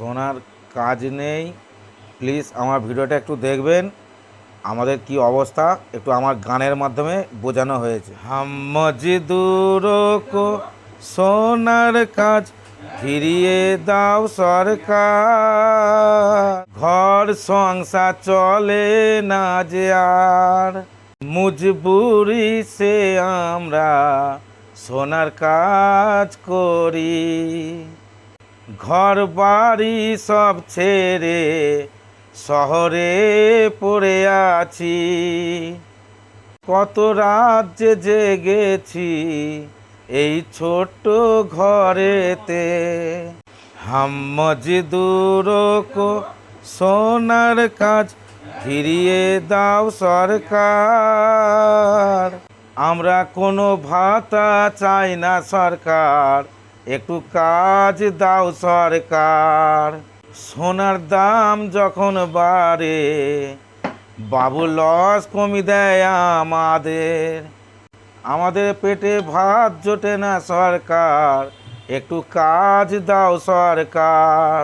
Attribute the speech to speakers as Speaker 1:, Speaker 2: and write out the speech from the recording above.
Speaker 1: সোনার কাজ নেই। প্লিজ আমার ভিডিওটা একটু দেখবেন। আমাদের কি অবস্থা? একটু আমার গানের মাধ্যমে বোঝানো হয়েছে। হাম মজদুর সোনার কাজ ফিরিয়ে দাও সরকার। ঘর সংসার চলে না যে আর। মুজবুরি সে আমরা সোনার কাজ করি। ঘর বাড়ি সব ছেড়ে শহরে পড়ে আছি। কত রাত যে জেগেছি এই ছোট্ট ঘরেতে। হাম মজদুর সোনার কাজ ফিরিয়ে দাও সরকার। আমরা কোনো ভাতা চাই না সরকার। একটু কাজ দাও সরকার। সোনার দাম যখন বাড়ে, বাবু লস কমি দেয় আমাদের। আমাদের পেটে ভাত জোটে না সরকার, একটু কাজ দাও সরকার।